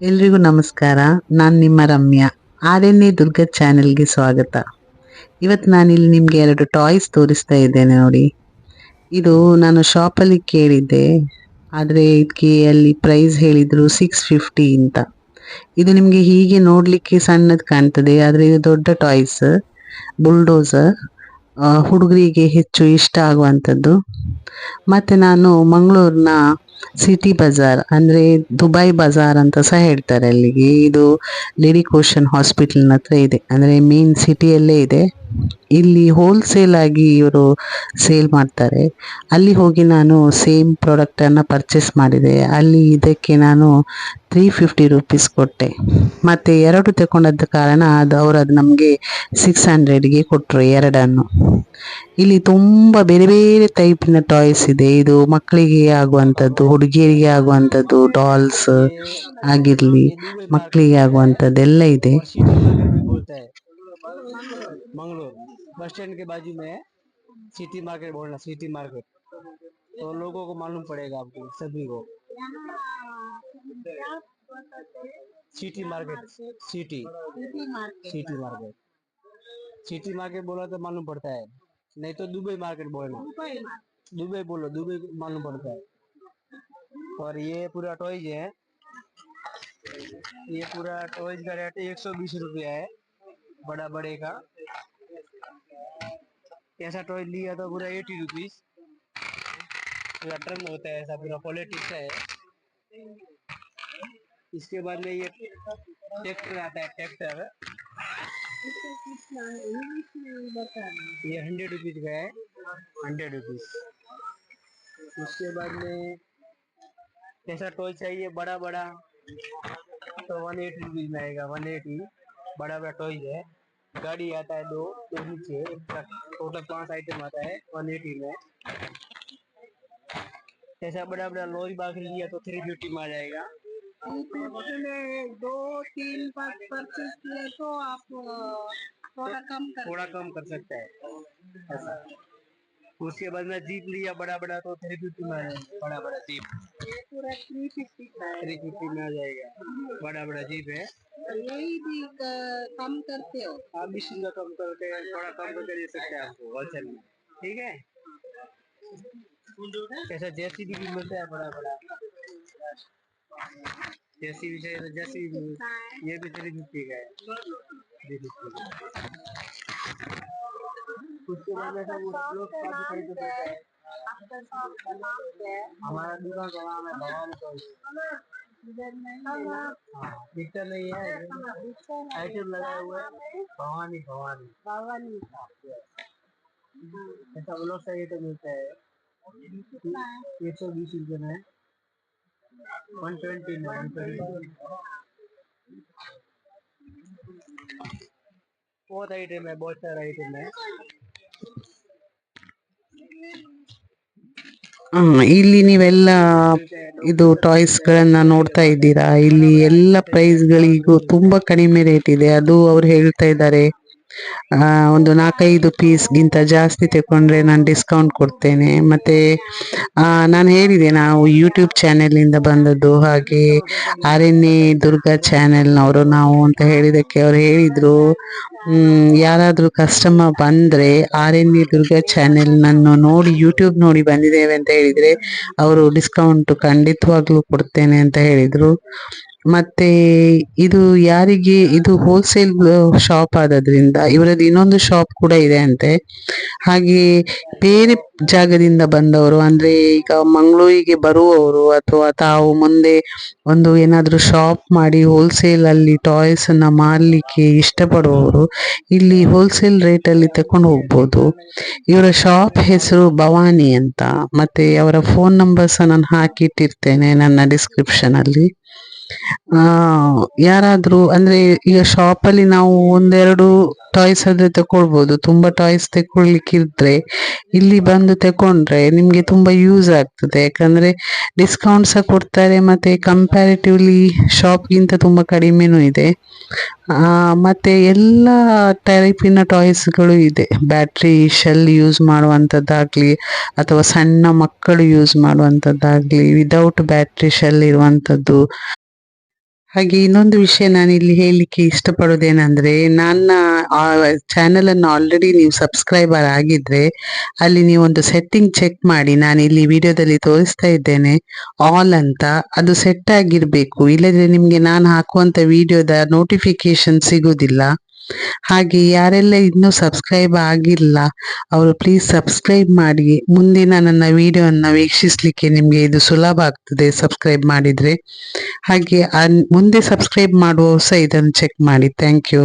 ಎಲ್ರಿಗೂ ನಮಸ್ಕಾರ. ನಾನು ನಿಮ್ಮ Ramya. R N A Durga ಚಾನೆಲ್ಗೆ ಸ್ವಾಗತ. ಇವತ್ತು ನಾನಿಲ್ಲಿ ನಿಮಗೆ ಎರಡು ಟಾಯ್ಸ್ ತೋರಿಸ್ತಾ ಇದ್ದೇನೆ ನೋಡಿ. ಇದು ನಾನು ಶಾಪಲ್ಲಿ ಕೇಳಿದ್ದೆ. ಆದರೆ ಇದಕ್ಕೆ ಅಲ್ಲಿ ಪ್ರೈಸ್ ಹೇಳಿದರು ಸಿಕ್ಸ್ ಫಿಫ್ಟಿ ಅಂತ. ಇದು ನಿಮಗೆ ಹೀಗೆ ನೋಡಲಿಕ್ಕೆ ಸಣ್ಣದು ಕಾಣ್ತದೆ. ಆದರೆ ಇದು ದೊಡ್ಡ ಟಾಯ್ಸ್, ಬುಲ್ಡೋಸರ್ ಹುಡುಗರಿಗೆ ಹೆಚ್ಚು ಇಷ್ಟ ಆಗುವಂಥದ್ದು. ಮತ್ತು ನಾನು ಮಂಗಳೂರಿನ ಸಿಟಿ ಬಜಾರ್ ಅಂದರೆ ದುಬೈ ಬಜಾರ್ ಅಂತ ಸಹ ಹೇಳ್ತಾರೆ ಅಲ್ಲಿಗೆ. ಇದು ಲೇಡಿ ಕೋಶನ್ ಹತ್ರ ಇದೆ. ಅಂದರೆ ಮೇನ್ ಸಿಟಿಯಲ್ಲೇ ಇದೆ. ಇಲ್ಲಿ ಹೋಲ್ಸೇಲ್ ಆಗಿ ಇವರು ಸೇಲ್ ಮಾಡ್ತಾರೆ. ಅಲ್ಲಿ ಹೋಗಿ ನಾನು ಸೇಮ್ ಪ್ರಾಡಕ್ಟನ್ನು ಪರ್ಚೇಸ್ ಮಾಡಿದೆ. ಅಲ್ಲಿ ಇದಕ್ಕೆ ನಾನು ತ್ರೀ ಫಿಫ್ಟಿ ರುಪೀಸ್ ಕೊಟ್ಟೆ. ಮತ್ತು ಎರಡು ತಗೊಂಡದ ಕಾರಣ ಅದು ಅವರು ಅದು ನಮಗೆ ಸಿಕ್ಸ್ ಹಂಡ್ರೆಡ್ಗೆ ಕೊಟ್ಟರು ಎರಡನ್ನು. ಇಲ್ಲಿ ತುಂಬ ಬೇರೆ ಬೇರೆ ಟೈಪಿನ ಟಾಯ್ಸ್ ಇದೆ ಇದು ಮಕ್ಕಳಿಗೆ ಆಗುವಂಥದ್ದು ಹುಡುಗಿಯರಿಗೆ ಆಗುವಂಥದ್ದು ಡಾಲ್ಸ್ ಆಗಿರಲಿ ಮಕ್ಕಳಿಗೆ ಆಗುವಂಥದ್ದೆಲ್ಲ ಇದೆ बोलता है मंगलोर बस स्टैंड के बाजू में है सिटी मार्केट बोलना सिटी मार्केट तो लोगों को मालूम पड़ेगा आपको सभी को city market city city market city market बोला तो मालूम पड़ता है नहीं तो दुबई मार्केट बोलना दुबई बोलो दुबई मालूम पड़ता है। और ये पूरा टॉयज है। ये पूरा टॉयज का रेट एक सौ बीस रुपया है बड़ा बड़े का। ऐसा टॉय लिया तो पूरा एटी रुपीज़ पूरा ट्रम होता है ऐसा पूरा पॉलिटिक्स है। इसके बाद में ये ट्रैक्टर आता है ट्रैक्टर ये हंड्रेड रुपीज़ का है। हंड्रेड रुपीज़ उसके बाद में कैसा टॉय चाहिए बड़ा बड़ा तो वन एटी रुपीज़ में आएगा। वन एटी बड़ा बड़ा टॉय है। गाड़ी आता है दो दो नीचे टोटल पाँच आइटम आता है वन एटी में। ऐसा बड़ा बड़ा लोरी बाग लिया तो थ्री फिफ्टी में आ जाएगा। दो तीन पाँच परचेज किए तो आप थोड़ा कम कर थोड़ा कम कर सकता है। ऐसा। उसके बाद में जीप लिया बड़ा बड़ा तो थ्री फिफ्टी में आ जाएगा बड़ा बड़ा जीप पूरा थ्री फिफ्टी थ्री फिफ्टी में आ जाएगा। बड़ा बड़ा जीप है यही भी कम करते हो। आप भी सिंगल कम करके थोड़ा कम करके दे सकते हैं आपको होलसेल में ठीक है? ऐसा जैसी भी मिलता है बड़ा बड़ा जैसी भी चाहिए तो जैसी भी ये भी तेरी मिट्टी का है। उसके बाद में सब लोग का दिखाई देता है? हमारा दुकान का हाँ, नाम है? भगवान को पिक्चर नहीं है आइटम लगाए हुए भवानी भवानी। भवानी सब लोग सही तो मिलता है। ये सौ बीस रुपये में। वन ट्वेंटी में वन ट्वेंटी बहुत आइटम है बहुत सारा आइटम है ಹ್ಮ್, ಇಲ್ಲಿ ನೀವೆಲ್ಲ ಇದು ಟಾಯ್ಸ್ಗಳನ್ನ ನೋಡ್ತಾ ಇದ್ದೀರಾ ಇಲ್ಲಿ ಎಲ್ಲ ಪ್ರೈಸ್ಗಳಿಗೂ ತುಂಬಾ ಕಡಿಮೆ ರೇಟ್ ಇದೆ ಅದು ಅವ್ರು ಹೇಳ್ತಾ ಇದ್ದಾರೆ ಆ, ಒಂದು ನಾಲ್ಕೈದು ಪೀಸ್ಗಿಂತ ಜಾಸ್ತಿ ತಗೊಂಡ್ರೆ ನಾನು ಡಿಸ್ಕೌಂಟ್ ಕೊಡ್ತೇನೆ. ಮತ್ತೆ ನಾನು ಹೇಳಿದೆ, ನಾವು ಯೂಟ್ಯೂಬ್ ಚಾನೆಲಿಂದ ಬಂದದ್ದು, ಹಾಗೆ ಆರ್ ಎನ್ ಎ ದುರ್ಗಾ ಚಾನೆಲ್ನವರು ನಾವು ಅಂತ ಹೇಳಿದಕ್ಕೆ ಅವ್ರು ಹೇಳಿದ್ರು. ಯಾರಾದರೂ ಕಸ್ಟಮರ್ ಬಂದ್ರೆ R N A Durga channel ನನ್ನ ನೋಡಿ ಯೂಟ್ಯೂಬ್ ನೋಡಿ ಬಂದಿದ್ದೇವೆ ಅಂತ ಹೇಳಿದ್ರೆ, ಅವರು ಡಿಸ್ಕೌಂಟ್ ಖಂಡಿತವಾಗ್ಲೂ ಕೊಡ್ತೇನೆ ಅಂತ ಹೇಳಿದ್ರು. ಮತ್ತೆ ಇದು ಯಾರಿಗೆ, ಇದು ಹೋಲ್ಸೇಲ್ ಶಾಪ್ ಆದದ್ರಿಂದ ಇವರದ್ದು ಇನ್ನೊಂದು ಶಾಪ್ ಕೂಡ ಇದೆ ಅಂತೆ. ಹಾಗೆ ಬೇರೆ ಜಾಗದಿಂದ ಬಂದವರು, ಅಂದ್ರೆ ಈಗ ಮಂಗಳೂರಿಗೆ ಬರುವವರು ಅಥವಾ ತಾವು ಮುಂದೆ ಒಂದು ಏನಾದರೂ ಶಾಪ್ ಮಾಡಿ ಹೋಲ್ಸೇಲ್ ಅಲ್ಲಿ ಟಾಯ್ಸ್ ಅನ್ನ ಮಾರಲಿಕ್ಕೆ ಇಷ್ಟಪಡುವವರು, ಇಲ್ಲಿ ಹೋಲ್ಸೇಲ್ ರೇಟ್ ಅಲ್ಲಿ ತಕೊಂಡು ಹೋಗ್ಬೋದು. ಇವರ ಶಾಪ್ ಹೆಸರು ಭವಾನಿ ಅಂತ. ಮತ್ತೆ ಅವರ ಫೋನ್ ನಂಬರ್ ಸಹ ನಾನು ಹಾಕಿಟ್ಟಿರ್ತೇನೆ ನನ್ನ ಡಿಸ್ಕ್ರಿಪ್ಷನ್ ಅಲ್ಲಿ. ಆ, ಯಾರಾದ್ರೂ, ಅಂದ್ರೆ ಈಗ ಶಾಪ್ ಅಲ್ಲಿ ನಾವು ಒಂದೆರಡು ಟಾಯ್ಸ್ ಆದ್ರೆ ತಕೊಳ್ಬಹುದು ತುಂಬಾ ಟಾಯ್ಸ್ ತಕೊಳ್ಲಿಕ್ಕೆ ಇದ್ರೆ ಇಲ್ಲಿ ಬಂದು ತಕೊಂಡ್ರೆ ನಿಮ್ಗೆ ತುಂಬಾ ಯೂಸ್ ಆಗ್ತದೆ. ಯಾಕಂದ್ರೆ ಡಿಸ್ಕೌಂಟ್ ಸಹ ಕೊಡ್ತಾರೆ, ಮತ್ತೆ ಕಂಪ್ಯಾರಿಟಿವ್ಲಿ ಶಾಪ್ಗಿಂತ ತುಂಬಾ ಕಡಿಮೆನೂ ಇದೆ. ಮತ್ತೆ ಎಲ್ಲ ಟೈಪಿನ ಟಾಯ್ಸ್ಗಳು ಇದೆ. ಬ್ಯಾಟ್ರಿ ಶೆಲ್ ಯೂಸ್ ಮಾಡುವಂಥದ್ದಾಗಲಿ ಅಥವಾ ಸಣ್ಣ ಮಕ್ಕಳು ಯೂಸ್ ಮಾಡುವಂಥದ್ದಾಗಲಿ ವಿದೌಟ್ ಬ್ಯಾಟ್ರಿ ಶೆಲ್ ಇರುವಂಥದ್ದು ಹಾಗೆ ಇನ್ನೊಂದು ವಿಷಯ ನಾನು ಇಲ್ಲಿ ಹೇಳಲಿಕ್ಕೆ ಇಷ್ಟಪಡೋದೇನಂದ್ರೆ, ನನ್ನ ಚಾನೆಲ್ ಅನ್ನು ಆಲ್ರೆಡಿ ನೀವು ಸಬ್ಸ್ಕ್ರೈಬರ್ ಆಗಿದ್ರೆ, ಅಲ್ಲಿ ನೀವು ಒಂದು ಸೆಟ್ಟಿಂಗ್ ಚೆಕ್ ಮಾಡಿ ನಾನು ಇಲ್ಲಿ ವಿಡಿಯೋದಲ್ಲಿ ತೋರಿಸ್ತಾ ಇದ್ದೇನೆ ಆಲ್ ಅಂತ. ಅದು ಸೆಟ್ ಆಗಿರ್ಬೇಕು. ಇಲ್ಲದ್ರೆ ನಿಮಗೆ ನಾನು ಹಾಕುವಂತ ವಿಡಿಯೋದ ನೋಟಿಫಿಕೇಶನ್ ಸಿಗುದಿಲ್ಲ. ಹಾಗೆ ಯಾರೆಲ್ಲ ಇನ್ನೂ ಸಬ್ಸ್ಕ್ರೈಬ್ ಆಗಿಲ್ಲ, ಅವರು ಪ್ಲೀಸ್ ಸಬ್ಸ್ಕ್ರೈಬ್ ಮಾಡಿ. ಮುಂದಿನ ನನ್ನ ವಿಡಿಯೋನ ವೀಕ್ಷಿಸಲಿಕ್ಕೆ ನಿಮಗೆ ಇದು ಸುಲಭ ಆಗ್ತದೆ ಸಬ್ಸ್ಕ್ರೈಬ್ ಮಾಡಿದ್ರೆ. ಹಾಗೆ ಮುಂದೆ ಸಬ್ಸ್ಕ್ರೈಬ್ ಮಾಡುವವರು ಸಹ ಇದನ್ನು ಚೆಕ್ ಮಾಡಿ. Thank you